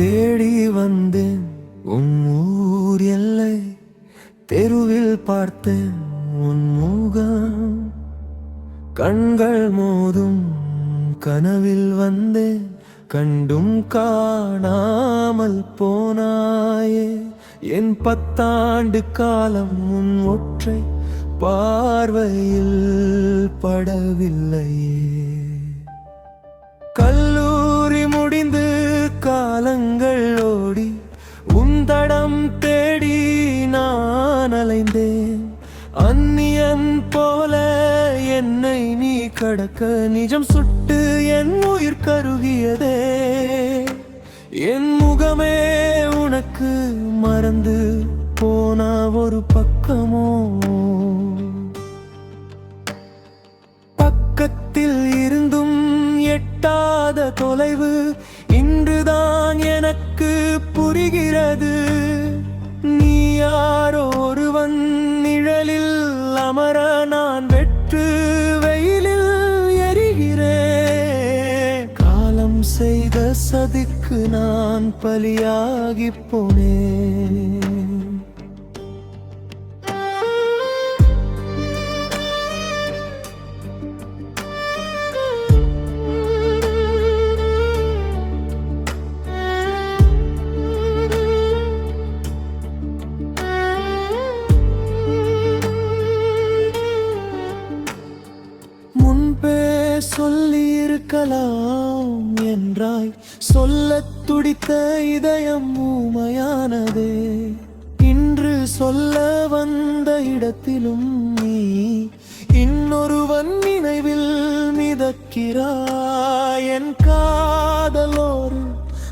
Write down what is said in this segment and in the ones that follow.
தேடி வந்தேன் உன் ஊர் எல்லை தெருவில் பார்த்தேன் உன் முகம். கண்கள் மோதும் கனவில் வந்தேன் கண்டும் காணாமல் போனாயே. என் பத்தாண்டு காலம் உன் ஒற்றை பார்வையில் படவில்லையே தடம் தேடி நான் அலைந்தேன். அந்நியன் போல என்னை நீ கடக்க நிஜம் சுட்டு என் உயிர் கருகியதே. என் முகமே உனக்கு மறந்து போனா ஒரு பக்கமோ. எட்டாத தொலைவு இன்றுதான் எனக்கு புரிகிறது. நீ யாரோ ஒருவன் நிழலில் அமர நான் வெற்று வெயிலில் எரிகிறேன். காலம் செய்த சதிக்கு நான் பலியாகி போனேன். இருக்கலாம் என்றாய். சொல்ல துடித்த இதயம் ஊமையானதே. இன்று சொல்ல வந்த இடத்திலும் நீ இன்னொருவன் நினைவில் மிதக்கிறாய். என் காதலோர்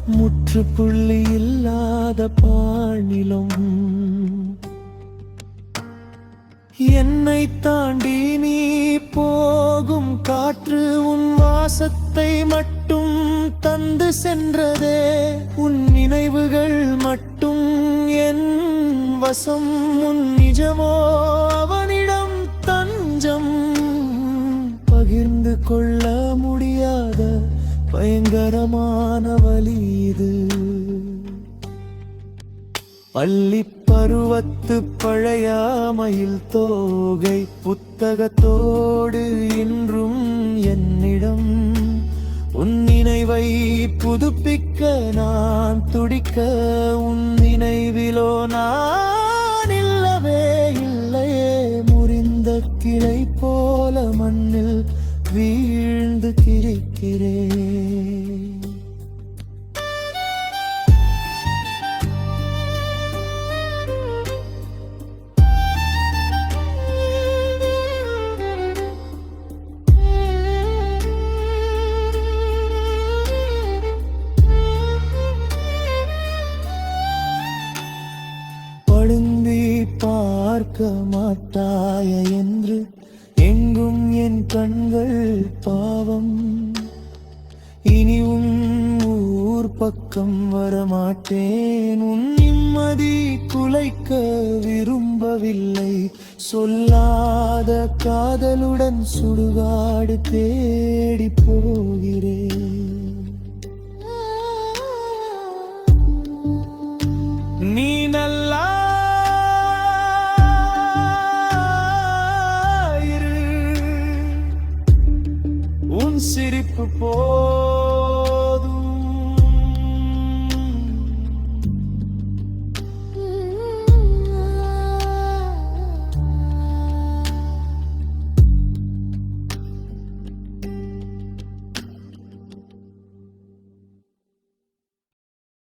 முற்றுப்புள்ளி இல்லாத பாணிலும். என்னை தாண்டி நீ போகும் காற்று உன் வாசத்தை மட்டும் தந்து சென்றதே. உன் நினைவுகள் மட்டும் என் வசம். உன் நிஜமோ அவனிடம் தஞ்சம். பகிர்ந்து கொள்ள முடியாத பயங்கரமான வலி இது. பள்ளி பருவத்து பழையாமையில் தோகை புத்தகத்தோடு இன்றும் என்னிடம். உன் நினைவை புதுப்பிக்க நான் துடிக்க உன் நினைவிலோ நான் பார்க்க மாட்டாய என்று எங்கும் என் கண்கள் பாவம். இனிவும் ஊர் பக்கம் வரமாட்டேன். உன் நிம்மதி குலைக்க விரும்பவில்லை. சொல்லாத காதலுடன் சுடுகாடு தேடிப்போ for